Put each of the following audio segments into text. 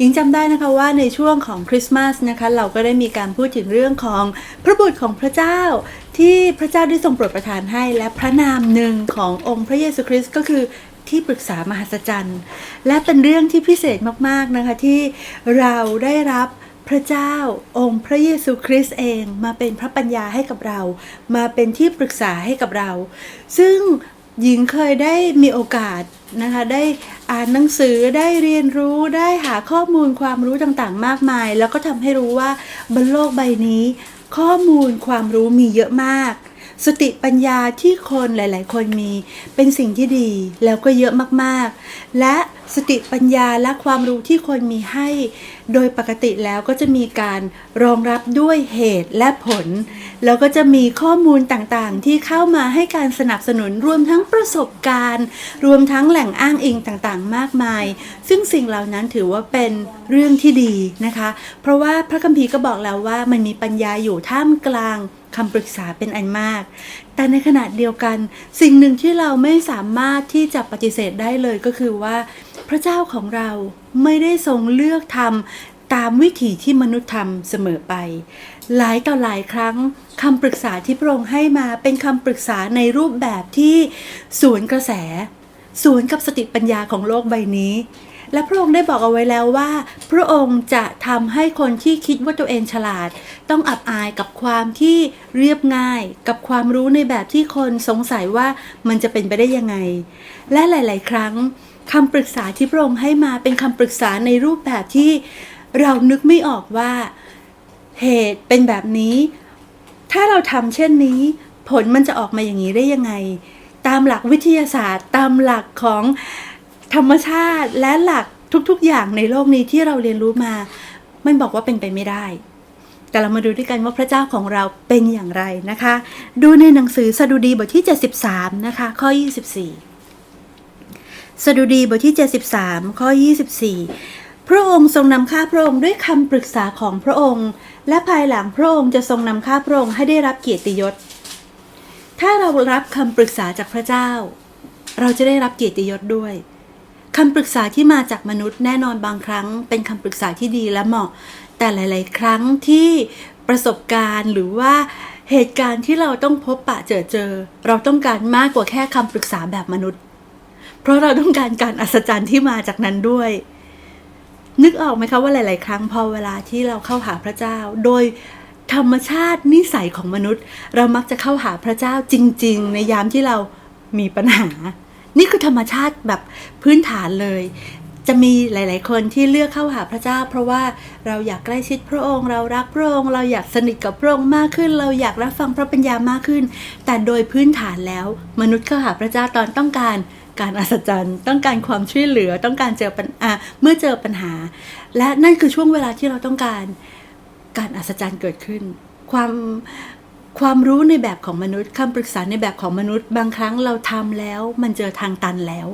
หญิงจำได้นะคะว่าในช่วงของคริสต์มาสนะคะเราก็ได้มีการพูดถึงเรื่องของพระบุตรของพระเจ้า ที่พระเจ้าได้ทรงโปรดประทานให้ และพระนามหนึ่งขององค์พระเยซูคริสต์ก็คือที่ปรึกษามหัศจรรย์ และเป็นเรื่องที่พิเศษมากๆนะคะที่เราได้รับพระเจ้าองค์พระเยซูคริสต์เองมาเป็นพระปัญญาให้กับเรา มาเป็นที่ปรึกษาให้กับเรา ซึ่งหญิงเคยได้มีโอกาส นะคะ ได้อ่านหนังสือได้เรียนรู้ได้หาข้อมูลความรู้ต่างๆ มากมาย แล้วก็ทำให้รู้ว่าบนโลกใบนี้ ข้อมูลความรู้มีเยอะมาก สติปัญญาที่คนหลาย ๆ คนมีเป็นสิ่งที่ดีแล้วก็เยอะมาก ๆ และสติปัญญาและความรู้ที่คนมีให้ โดยปกติแล้วก็จะมีการรองรับด้วยเหตุและผล แล้วก็จะมีข้อมูลต่างๆ ที่เข้ามาให้การสนับสนุนรวมทั้งประสบการณ์ รวมทั้งแหล่งอ้างอิงต่างๆ มากมาย ซึ่งสิ่งเหล่านั้นถือว่าเป็นเรื่องที่ดีนะคะ เพราะว่าพระคัมภีร์ก็บอกแล้วว่ามันมีปัญญาอยู่ท่ามกลาง คำปรึกษาเป็นอันมาก แต่ในขณะเดียวกัน สิ่งหนึ่งที่เราไม่สามารถที่จะปฏิเสธได้เลยก็คือว่า พระเจ้าของเราไม่ได้ทรงเลือกทำตามวิถีที่มนุษย์ทำเสมอไป หลายต่อหลายครั้งคำปรึกษาที่พระองค์ให้มาเป็นคำปรึกษาในรูปแบบที่สวนกระแส สวนกับสติปัญญาของโลกใบนี้ และพระองค์ได้บอกเอาไว้แล้วว่า พระองค์จะทำให้คนที่คิดว่าตัวเองฉลาด ต้องอับอายกับความที่เรียบง่าย กับความรู้ในแบบที่คนสงสัยว่ามันจะเป็นไปได้ยังไง และหลาย ๆ ครั้งคำปรึกษาที่พระองค์ให้มาเป็นคำปรึกษาในรูปแบบที่เรานึกไม่ออกว่า เหตุเป็นแบบนี้ ถ้าเราทำเช่นนี้ ผลมันจะออกมาอย่างนี้ได้ยังไง ตามหลักวิทยาศาสตร์ ตามหลักของ ธรรมชาติและหลักทุกๆ อย่างในโลกนี้ที่เราเรียนรู้มา ไมันบอกว่าเป็นไปไม่ได้ แต่เรามาดูด้วยกันว่าพระเจ้าของเราเป็นอย่างไรนะคะ ดูในหนังสือสดุดีบทที่ 73 นะคะ ข้อ 24 สดุดีบทที่ 73 ข้อ 24 พระองค์ทรงนำข้าพระองค์ด้วยคำปรึกษาของพระองค์ และภายหลังพระองค์จะทรงนำข้าพระองค์ให้ได้รับเกียรติยศ ถ้าเรารับคำปรึกษาจากพระเจ้า เราจะได้รับเกียรติยศด้วย คำปรึกษาที่มาจากมนุษย์แน่นอนบางครั้ง เป็นคำปรึกษาที่ดีและเหมาะ แต่หลาย ๆ ครั้งที่ประสบการณ์หรือว่าเหตุการณ์ที่เราต้องพบปะเจอเจอ เราต้องการมากกว่าแค่คำปรึกษาแบบมนุษย์ เพราะเราต้องการการอัศจรรย์ที่มาจากนั้นด้วย นึกออกไหมคะว่าหลาย ๆ ครั้งพอเวลาที่เราเข้าหาพระเจ้า โดยธรรมชาตินิสัยของมนุษย์ เรามักจะเข้าหาพระเจ้าจริง ๆ ในยามที่เรามีปัญหา นี่คือธรรมชาติแบบพื้นฐานเลย จะมีหลาย ๆ คนที่เลือกเข้าหาพระเจ้า เพราะว่าเราอยากใกล้ชิดพระองค์ เรารักพระองค์ เราอยากสนิทกับพระองค์มากขึ้น เราอยากรับฟังพระปัญญามากขึ้น แต่โดยพื้นฐานแล้ว มนุษย์เข้าหาพระเจ้าตอนต้องการการอัศจรรย์ต้องการความช่วยเหลือต้องการเจอปัญอ่าเมื่อเจอปัญหา และนั่นคือช่วงเวลาที่เราต้องการการอัศจรรย์เกิดขึ้น ความ ความรู้ในแบบของมนุษย์คำปรึกษาในแบบของมนุษย์ บางครั้งเราทำแล้ว มันเจอทางตันแล้ว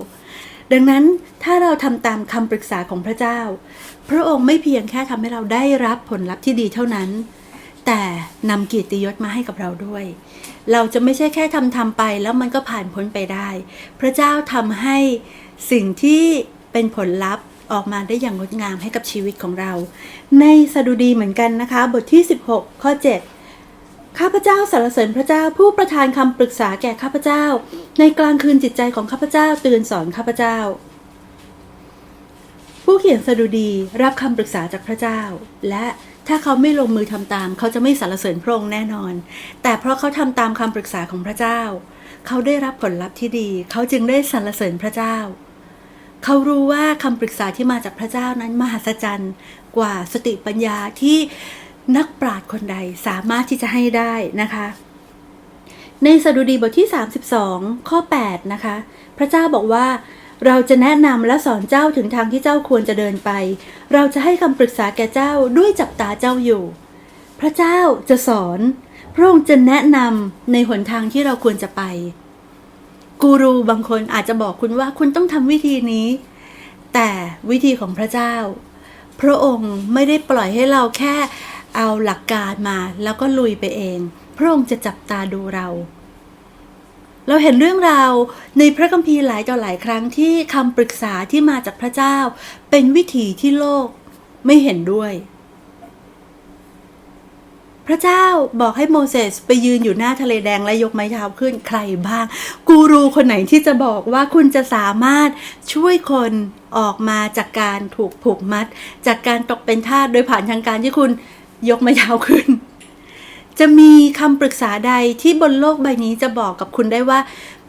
ดังนั้นถ้าเราทำตามคำปรึกษาของพระเจ้า พระองค์ไม่เพียงแค่ทำให้เราได้รับผลลัพธ์ที่ดีเท่านั้น แต่นำกียรติยศมาให้กับเราด้วย เราจะไม่ใช่แค่ทำทำไปแล้วมันก็ผ่านพ้นไปได้ พระเจ้าทำให้สิ่งที่เป็นผลลัพธ์ออกมาได้อย่างงดงามให้กับชีวิตของเรา ในสดุดีเหมือนกันนะคะ บทที่ 16 ข้อ 7 ข้าพเจ้าสรรเสริญพระเจ้าผู้ประทานคำปรึกษาแก่ข้าพเจ้า ในกลางคืนจิตใจของข้าพเจ้าเตือนสอนข้าพเจ้า ผู้เขียนสดุดีรับคำปรึกษาจากพระเจ้า และถ้าเขาไม่ลงมือทำตาม เขาจะไม่สรรเสริญพระองค์แน่นอน แต่เพราะเขาทำตามคำปรึกษาของพระเจ้า เขาได้รับผลลัพธ์ที่ดี เขาจึงได้สรรเสริญพระเจ้า เขารู้ว่าคำปรึกษาที่มาจากพระเจ้านั้นมหัศจรรย์ กว่าสติปัญญาที่ นักปราชญ์คนใดสามารถที่จะให้ได้นะคะ ในสดุดีบทที่ 32 ข้อ 8 นะคะ พระเจ้าบอกว่า เราจะแนะนำและสอนเจ้าถึงทางที่เจ้าควรจะเดินไป เราจะให้คำปรึกษาแก่เจ้าด้วยจับตาเจ้าอยู่ พระเจ้าจะสอน พระองค์จะแนะนำในหนทางที่เราควรจะไป กูรูบางคนอาจจะบอกคุณว่าคุณต้องทำวิธีนี้ แต่วิธีของพระเจ้า พระองค์ไม่ได้ปล่อยให้เราแค่ เอาหลักการมาแล้วก็ลุยไปเอง พระองค์จะจับตาดูเรา เราเห็นเรื่องราวในพระคัมภีร์หลายต่อหลายครั้งที่คำปรึกษาที่มาจากพระเจ้า เป็นวิถีที่โลกไม่เห็นด้วย พระเจ้าบอกให้โมเสสไปยืนอยู่หน้าทะเลแดงและยกไม้เท้าขึ้นใครบ้าง กูรูคนไหนที่จะบอกว่าคุณจะสามารถช่วยคนออกมาจากการถูกผูกมัด จากการตกเป็นทาสโดยผ่านทางการที่คุณ ยกม้เท้าขึ้น จะมีคำปรึกษาใดที่บนโลกใบนี้จะบอกกับคุณได้ว่า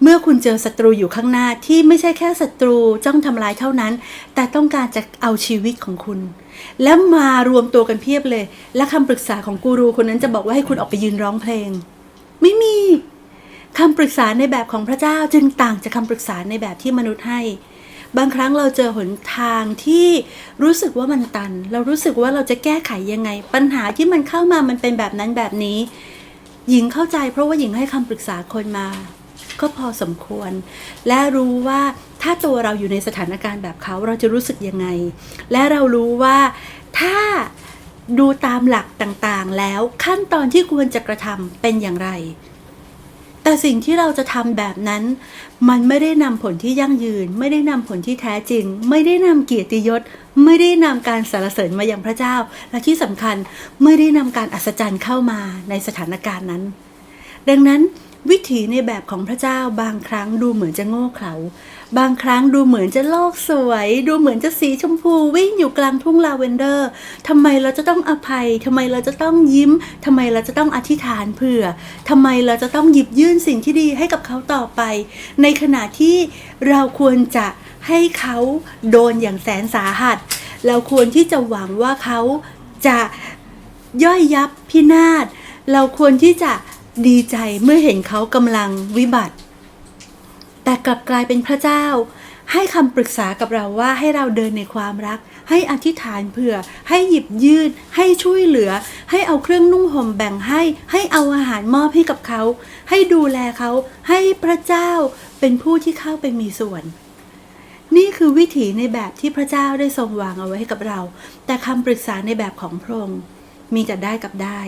เมื่อคุณเจอศัตรูอยู่ข้างหน้าที่ไม่ใช่แค่ศัตรูจ้องทำร้ายเท่านั้น แต่ต้องการจะเอาชีวิตของคุณ แล้วมารวมตัวกันเพียบเลย และคำปรึกษาของกูรูคนนั้นจะบอกว่าให้คุณออกไปยืนร้องเพลง ไม่มีคำปรึกษาในแบบของพระเจ้าจึงต่างจากคำปรึกษาในแบบที่มนุษย์ให้ บางครั้งเราเจอหนทางที่รู้สึกว่ามันตัน เรารู้สึกว่าเราจะแก้ไขยังไง ปัญหาที่มันเข้ามามันเป็นแบบนั้นแบบนี้ หญิงเข้าใจเพราะว่าหญิงให้คำปรึกษาคนมา ก็พอสมควร และรู้ว่าถ้าตัวเราอยู่ในสถานการณ์แบบเขาเราจะรู้สึกยังไง และเรารู้ว่าถ้าดูตามหลักต่างๆ แล้วขั้นตอนที่ควรจะกระทำเป็นอย่างไร แต่สิ่งที่เราจะทำแบบนั้น มันไม่ได้นำผลที่ยั่งยืน ไม่ได้นำผลที่แท้จริง ไม่ได้นำเกียรติยศ ไม่ได้นำการสรรเสริญมายังพระเจ้า และที่สำคัญไม่ได้นำการอัศจรรย์เข้ามาในสถานการณ์นั้น ดังนั้น วิถีในแบบของพระเจ้าบางครั้งดูเหมือนจะโง่เขลา บางครั้งดูเหมือนจะโลกสวย ดูเหมือนจะสีชมพูวิ่งอยู่กลางทุ่งลาเวนเดอร์ทำไมเราจะต้องอภัยทำไมเราจะต้องยิ้มทำไมเราจะต้องอธิษฐานเผื่อทำไมเราจะต้องหยิบยื่นสิ่งที่ดีให้กับเขาต่อไป ในขณะที่เราควรจะให้เขาโดนอย่างแสนสาหัส เราควรที่จะหวังว่าเขาจะย่อยยับพินาศเราควรที่จะ ดีใจเมื่อเห็นเขากำลังวิบัติ แต่กลับกลายเป็นพระเจ้า ให้คำปรึกษากับเราว่าให้เราเดินในความรัก ให้อธิษฐานเผื่อ ให้หยิบยื่นให้ช่วยเหลือ ให้เอาเครื่องนุ่งห่มแบ่งให้ ให้เอาอาหารมอบให้กับเขา ให้ดูแลเขา ให้พระเจ้าเป็นผู้ที่เข้าไปมีส่วนนี่คือวิถีในแบบที่พระเจ้าได้ทรงวางเอาไว้ให้กับเรา แต่คำปรึกษาในแบบของพระองค์มีแต่ได้กับได้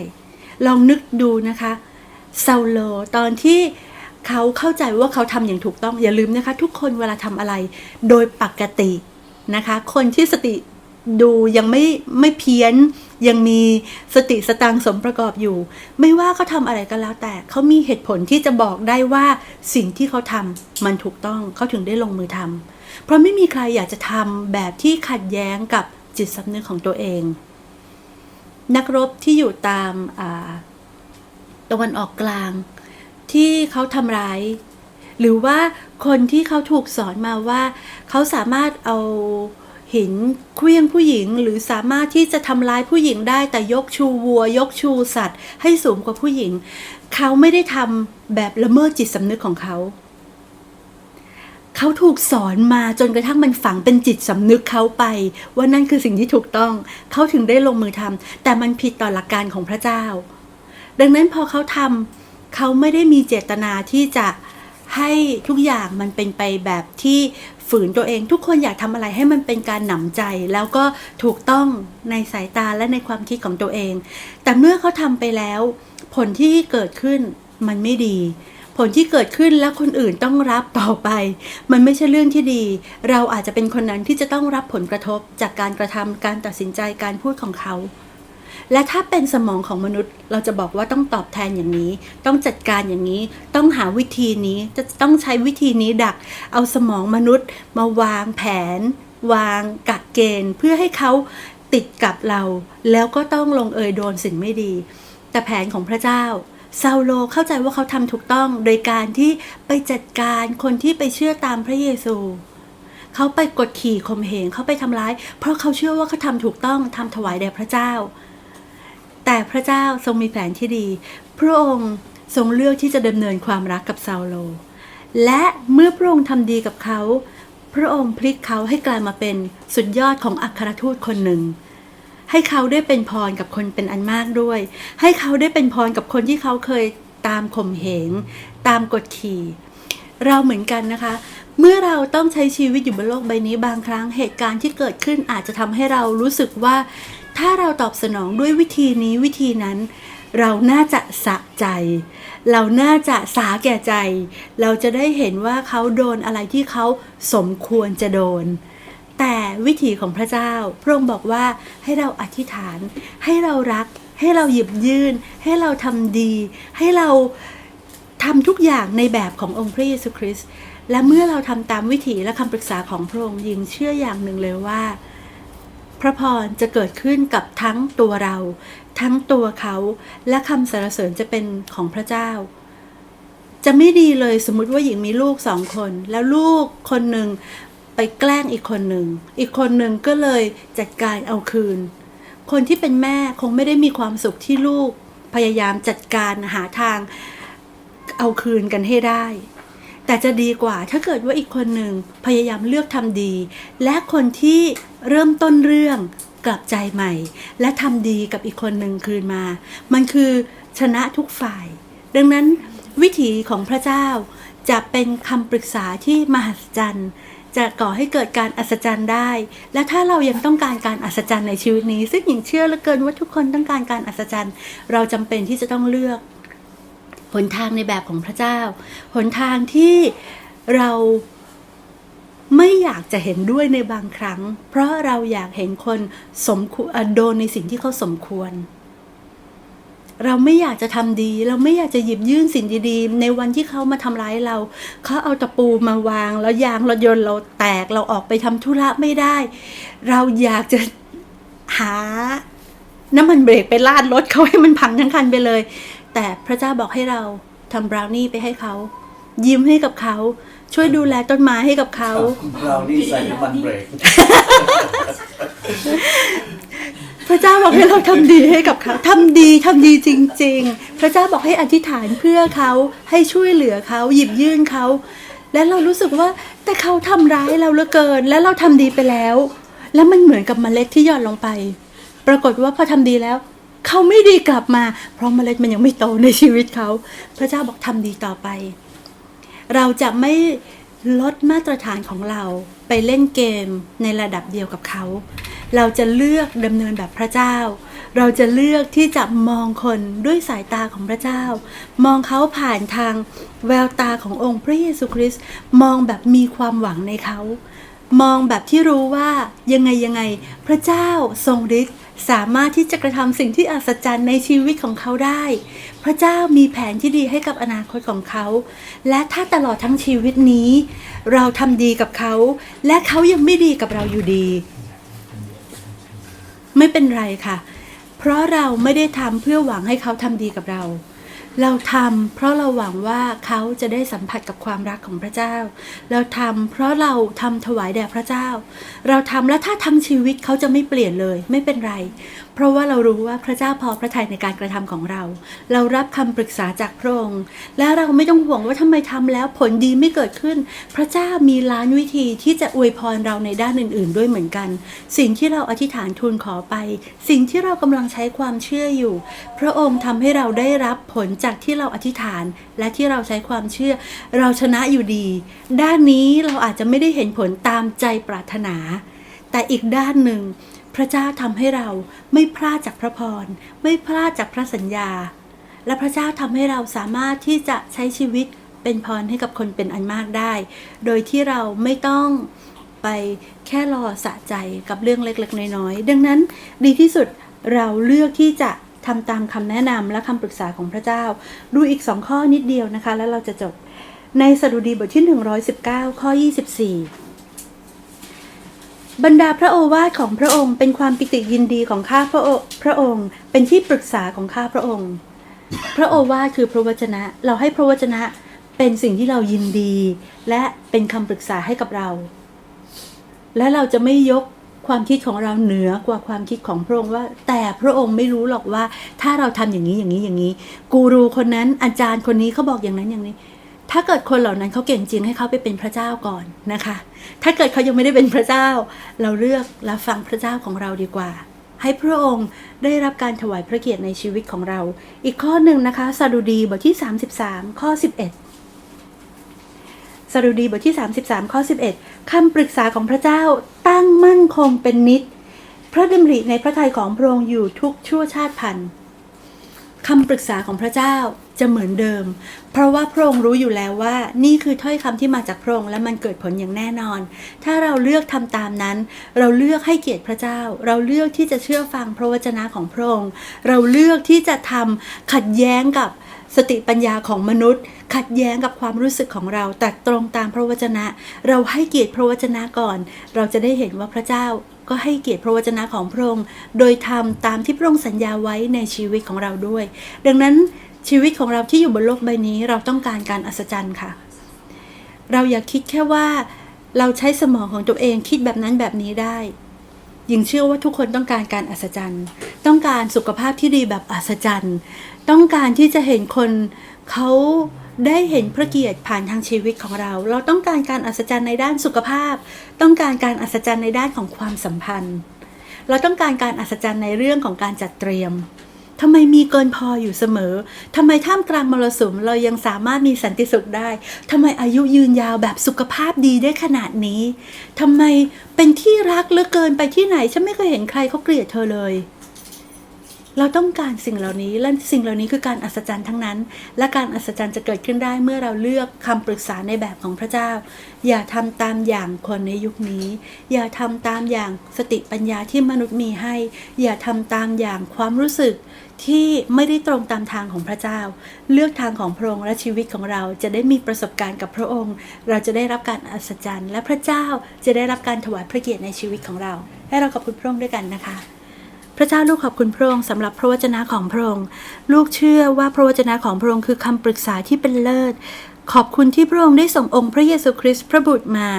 ลองนึกดูนะคะ ซาโลตอนที่เขาเข้าใจว่าเขาทำอย่างถูกต้องอย่าลืมนะคะ ทุกคนเวลาทำอะไรโดยปกตินะคะ คนที่สติดูยังไม่ไม่เพี้ยนยังมีสติสตังสมประกอบอยู่ ไม่ว่าเขาทำอะไรก็แล้วแต่เขามีเหตุผลที่จะบอกได้ว่าสิ่งที่เขาทำมันถูกต้องเขาถึงได้ลงมือทำเพราะไม่มีใครอยากจะทำแบบที่ขัดแย้งกับจิตสำนึกของตัวเอง นักรบที่อยู่ตามอ่า ตะวันออกกลาง ที่เขาทำร้าย หรือว่าคนที่เขาถูกสอนมาว่า เขาสามารถเอาหินเคลี้ยงผู้หญิงหรือสามารถที่จะทำร้ายผู้หญิงได้แต่ยกชูวัว ยกชูสัตว์ ให้สูงกว่าผู้หญิง เขาไม่ได้ทำแบบละเมิดจิตสำนึกของเขา เขาถูกสอนมาจนกระทั่งมันฝังเป็นจิตสำนึกเขาไป ว่านั่นคือสิ่งที่ถูกต้อง เขาถึงได้ลงมือทำแต่มันผิดต่อหลักการของพระเจ้า ดังนั้นพอเขาทำเขาไม่ได้มีเจตนาที่จะให้ทุกอย่างมันเป็นไปแบบที่ฝืนตัวเอง ทุกคนอยากทำอะไรให้มันเป็นการหนำใจ แล้วก็ถูกต้องในสายตาและในความคิดของตัวเอง แต่เมื่อเขาทำไปแล้ว ผลที่เกิดขึ้นมันไม่ดี ผลที่เกิดขึ้นแล้วคนอื่นต้องรับต่อไป มันไม่ใช่เรื่องที่ดี เราอาจจะเป็นคนนั้นที่จะต้องรับผลกระทบจากการกระทำการตัดสินใจการพูดของเขา และถ้าเป็นสมองของมนุษย์ เราจะบอกว่าต้องตอบแทนอย่างนี้ ต้องจัดการอย่างนี้ ต้องหาวิธีนี้จะต้องใช้วิธีนี้ดัก เอาสมองมนุษย์มาวางแผน วางกักเกณฑ์ เพื่อให้เขาติดกับเรา แล้วก็ต้องลงเอยโดนสิ่งไม่ดี แต่แผนของพระเจ้าซาโลเข้าใจว่าเขาทำถูกต้องโดยการที่ไปจัดการคนที่ไปเชื่อตามพระเยซูเขาไปกดขี่ข่มเหงเขาไปทำร้าย เพราะเขาเชื่อว่าเขาทำถูกต้องทำถวายแด่พระเจ้า แต่พระเจ้าทรงมีแผนที่ดี พระองค์ทรงเลือกที่จะดำเนินความรักกับซาโล และเมื่อพระองค์ทำดีกับเขา พระองค์พลิกเขาให้กลายมาเป็นสุดยอดของอัครทูตคนหนึ่ง ให้เขาได้เป็นพรกับคนเป็นอันมากด้วย ให้เขาได้เป็นพรกับคนที่เขาเคยตามข่มเหง ตามกดขี่ เราเหมือนกันนะคะ เมื่อเราต้องใช้ชีวิตอยู่บนโลกใบนี้บางครั้งเหตุการณ์ที่เกิดขึ้นอาจจะทำให้เรารู้สึกว่า ถ้าเราตอบสนองด้วยวิธีนี้วิธีนั้น เราน่าจะสะใจ เราน่าจะสาแก่ใจ เราจะได้เห็นว่าเขาโดนอะไรที่เขาสมควรจะโดน แต่วิถีของพระเจ้า พระองค์บอกว่าให้เราอธิษฐาน ให้เรารัก ให้เราหยิบยื่น ให้เราทำดี ให้เราทำทุกอย่างในแบบขององค์พระเยซูคริสต์และเมื่อเราทำตามวิถีและคำปรึกษาของพระองค์ยิงเชื่ออย่างหนึ่งเลยว่า พระพรจะเกิดขึ้นกับทั้งตัวเรา ทั้งตัวเขาและคำสรรเสริญจะเป็นของพระเจ้า จะไม่ดีเลยสมมุติว่าหญิงมีลูกสองคน แล้วลูกคนหนึ่งไปแกล้งอีกคนหนึ่ง อีกคนหนึ่งก็เลยจัดการเอาคืน คนที่เป็นแม่คงไม่ได้มีความสุขที่ลูกพยายามจัดการหาทางเอาคืนกันให้ได้ แต่จะดีกว่าถ้าเกิดว่าอีกคนหนึ่งพยายามเลือกทำดี และคนที่ เริ่มต้นเรื่องกลับใจใหม่ และทำดีกับอีกคนหนึ่งคืนมา มันคือชนะทุกฝ่าย ดังนั้นวิถีของพระเจ้าจะเป็นคำปรึกษาที่มหัศจรรย์จะก่อให้เกิดการอัศจรรย์ได้ และถ้าเรายังต้องการการอัศจรรย์ในชีวิตนี้ ซึ่งหญิงเชื่อเหลือเกินว่าทุกคนต้องการการอัศจรรย์ เราจำเป็นที่จะต้องเลือก หนทางในแบบของพระเจ้า หนทางที่เรา ไม่อยากจะเห็นด้วยในบางครั้ง เพราะเราอยากเห็นคนสมควรโดนในสิ่งที่เขาสมควร เราไม่อยากจะทำดี เราไม่อยากจะหยิบยื่นสิ่งดีๆ ในวันที่เขามาทำร้ายเรา เขาเอาตะปูมาวาง แล้วยางรถยนต์เราแตกเราออกไปทำธุระไม่ได้ เราอยากจะหาน้ำมันเบรกไปลาดรถเขาให้มันพังทั้งคันไปเลย แต่พระเจ้าบอกให้เราทำบราวนี่ไปให้เขา ยิ้มให้กับเขา ช่วยดูแลต้นไม้ให้กับเขา เรานี่ใส่น้ำมันเบรกพระเจ้าบอกให้เราทำดีให้กับเขาทำดีทำดีจริง ๆ พระเจ้าบอกให้อธิษฐานเพื่อเขาให้ช่วยเหลือเขาหยิบยื่นเขา และเรารู้สึกว่าแต่เขาทำร้ายเราเหลือเกิน และเราทำดีไปแล้ว แล้วมันเหมือนกับเมล็ดที่หย่อนลงไป ปรากฏว่าพอทำดีแล้วเขาไม่ดีกลับมา เพราะเมล็ดมันยังไม่โตในชีวิตเขา พระเจ้าบอกทำดีต่อไป เราจะไม่ลดมาตรฐานของเราไปเล่นเกมในระดับเดียวกับเขา เราจะเลือกดำเนินแบบพระเจ้า เราจะเลือกที่จะมองคนด้วยสายตาของพระเจ้า มองเขาผ่านทางแววตาขององค์พระเยซูคริสต์มองแบบมีความหวังในเขา มองแบบที่รู้ว่ายังไงยังไงพระเจ้าทรงฤทธิ์ สามารถที่จะกระทำสิ่งที่อัศจรรย์ในชีวิตของเขาได้ พระเจ้ามีแผนที่ดีให้กับอนาคตของเขา และถ้าตลอดทั้งชีวิตนี้ เราทำดีกับเขา และเขายังไม่ดีกับเราอยู่ดี ไม่เป็นไรค่ะ เพราะเราไม่ได้ทำเพื่อหวังให้เขาทำดีกับเรา เราทำเพราะเราหวังว่าเขาจะได้สัมผัสกับความรักของพระเจ้า เราทำเพราะเราทำถวายแด่พระเจ้า เราทำและถ้าทั้งชีวิตเขาจะไม่เปลี่ยนเลยไม่เป็นไร เพราะว่าเรารู้ว่าพระเจ้าพอพระทัยในการกระทำของเรา เรารับคำปรึกษาจากพระองค์ และเราไม่ต้องห่วงว่าทำไมทำแล้วผลดีไม่เกิดขึ้น พระเจ้ามีล้านวิธีที่จะอวยพรเราในด้านอื่น ๆ ด้วยเหมือนกัน สิ่งที่เราอธิษฐานทูลขอไป สิ่งที่เรากำลังใช้ความเชื่ออยู่ พระองค์ทำให้เราได้รับผลจากที่เราอธิษฐานและที่เราใช้ความเชื่อ เราชนะอยู่ดี ด้านนี้เราอาจจะไม่ได้เห็นผลตามใจปรารถนา แต่อีกด้านหนึ่ง ระเจ้าทำให้เราไม่พลาดจากพระพร ไม่พลาดจากพระสัญญา และพระเจ้าทำให้เราสามารถที่จะใช้ชีวิตเป็นพรให้กับคนเป็นอันมากได้ โดยที่เราไม่ต้องไปแค่รอสะใจกับเรื่องเล็กๆ น้อยๆ ดังนั้นดีที่สุดเราเลือกที่จะทำตามคำแนะนำและคำปรึกษาของพระเจ้า ดูอีกสองข้อนิดเดียวนะคะ แล้วเราจะจบ ในสดุดีบทที่ 119 ข้อ 24 บรรดาพระโอวาทของพระองค์ เป็นความปิติยินดีของข้าพระอพระองค์ เป็นที่ปรึกษาของข้าพระองค์ พระโอวาทคือพระวจนะ เราให้พระวจนะเป็นสิ่งที่เรายินดี และเป็นคำปรึกษาให้กับเรา และเราจะไม่ยกความคิดของเราเหนือกว่าความคิดของพระองค์ว่า แต่พระองค์ไม่รู้หรอกว่า ถ้าเราทำอย่างนี้อย่างนี้อย่างนี้ กูรูคนนั้นอาจารย์คนนี้เขาบอกอย่างนั้นอย่างนี้ ถ้าเกิดคนเหล่านั้นเขาเก่งจริงให้เขาไปเป็นพระเจ้าก่อนนะคะ ถ้าเกิดเขายังไม่ได้เป็นพระเจ้า เราเลือกรับฟังพระเจ้าของเราดีกว่า ให้พระองค์ได้รับการถวายพระเกียรติในชีวิตของเรา อีกข้อหนึ่งนะคะสดุดีบทที่ 33 ข้อ 11สดุดีบทที่ 33 ข้อ 11คำปรึกษาของพระเจ้าตั้งมั่นคงเป็นนิจพระดำริในพระทัยของพระองค์อยู่ทุกชั่วชาติพันธุ์ คำปรึกษาของพระเจ้าจะเหมือนเดิม เพราะว่าพระองค์รู้อยู่แล้วว่า นี่คือถ้อยคำที่มาจากพระองค์และมันเกิดผลอย่างแน่นอน ถ้าเราเลือกทำตามนั้น เราเลือกให้เกียรติพระเจ้า เราเลือกที่จะเชื่อฟังพระวจนะของพระองค์ เราเลือกที่จะทำขัดแย้งกับสติปัญญาของมนุษย์ ขัดแย้งกับความรู้สึกของเรา แต่ตรงตามพระวจนะ เราให้เกียรติพระวจนะก่อน เราจะได้เห็นว่าพระเจ้า ก็ให้เกียรติพระวจนะของพระองค์ โดยทำตามที่พระองค์สัญญาไว้ในชีวิตของเราด้วย ดังนั้นชีวิตของเราที่อยู่บนโลกใบนี้เราต้องการการอัศจรรย์ค่ะ เราอย่าคิดแค่ว่าเราใช้สมองของตัวเองคิดแบบนั้นแบบนี้ได้หญิงเชื่อว่าทุกคนต้องการการอัศจรรย์ ต้องการสุขภาพที่ดีแบบอัศจรรย์ ต้องการที่จะเห็นคนเขา ได้เห็นพระเกียรติผ่านทางชีวิตของเรา เราต้องการการอัศจรรย์ในด้านสุขภาพ ต้องการการอัศจรรย์ในด้านของความสัมพันธ์ เราต้องการการอัศจรรย์ในเรื่องของการจัดเตรียมทำไมมีเกินพออยู่เสมอ ทำไมท่ามกลางมรสุมเรายังสามารถมีสันติสุขได้ ทำไมอายุยืนยาวแบบสุขภาพดีได้ขนาดนี้ ทำไมเป็นที่รักเหลือเกินไปที่ไหน ฉันไม่เคยเห็นใครเขาเกลียดเธอเลย เราต้องการสิ่งเหล่านี้และสิ่งเหล่านี้คือการอัศจรรย์ทั้งนั้น และการอัศจรรย์จะเกิดขึ้นได้เมื่อเราเลือกคำปรึกษาในแบบของพระเจ้า อย่าทำตามอย่างคนในยุคนี้ อย่าทำตามอย่างสติปัญญาที่มนุษย์มีให้ อย่าทำตามอย่างความรู้สึกที่ไม่ได้ตรงตามทางของพระเจ้า เลือกทางของพระองค์และชีวิตของเราจะได้มีประสบการณ์กับพระองค์ เราจะได้รับการอัศจรรย์ และพระเจ้าจะได้รับการถวายพระเกียรติในชีวิตของเรา ให้เราขอบคุณพระองค์ด้วยกันนะคะ พระเจ้าลูกขอบคุณพระองค์สำหรับพระวจนะของพระองค์ ลูกเชื่อว่าพระวจนะของพระองค์คือคำปรึกษาที่เป็นเลิศ ขอบคุณที่พระองค์ได้ส่งองค์พระเยซูคริสต์พระบุตรมา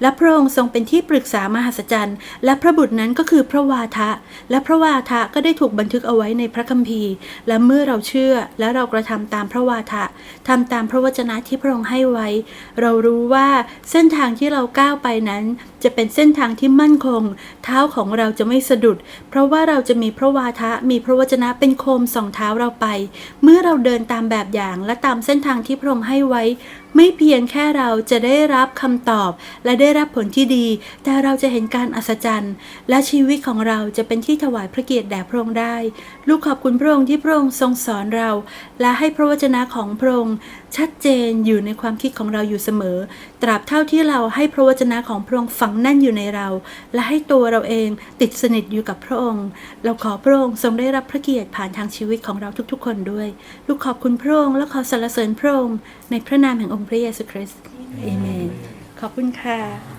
และพระองค์ทรงเป็นที่ปรึกษามหัศจรรย์ และพระบุตรนั้นก็คือพระวาทะ และพระวาทะก็ได้ถูกบันทึกเอาไว้ในพระคัมภีร์ และเมื่อเราเชื่อและเรากระทำตามพระวาทะทำตามพระวจนะที่พระองค์ให้ไว้ เรารู้ว่าเส้นทางที่เราก้าวไปนั้นจะเป็นเส้นทางที่มั่นคง เท้าของเราจะไม่สะดุด เพราะว่าเราจะมีพระวาทะมีพระวจนะเป็นโคมส่องเท้าเราไป เมื่อเราเดินตามแบบอย่างและตามเส้นทางที่พระองค์ให้ไว้ ไม่เพียงแค่เราจะได้รับคำตอบและได้รับผลที่ดี แต่เราจะเห็นการอัศจรรย์ และชีวิตของเราจะเป็นที่ถวายพระเกียรติแด่พระองค์ได้ ลูกขอบคุณพระองค์ที่พระองค์ทรงสอนเรา และให้พระวจนะของพระองค์ชัดเจนอยู่ในความคิดของเราอยู่เสมอ ตราบเท่าที่เราให้พระวจนะของพระองค์ฝังแน่นอยู่ในเรา และให้ตัวเราเองติดสนิทอยู่กับพระองค์ เราขอพระองค์ทรงได้รับพระเกียรติผ่านทางชีวิตของเราทุกๆ คนด้วย ลูกขอบคุณพระองค์และขอสรรเสริญพระองค์ในพระนามแห่งองค์พระเยซูคริสต์เอเมน ขอบคุณค่ะ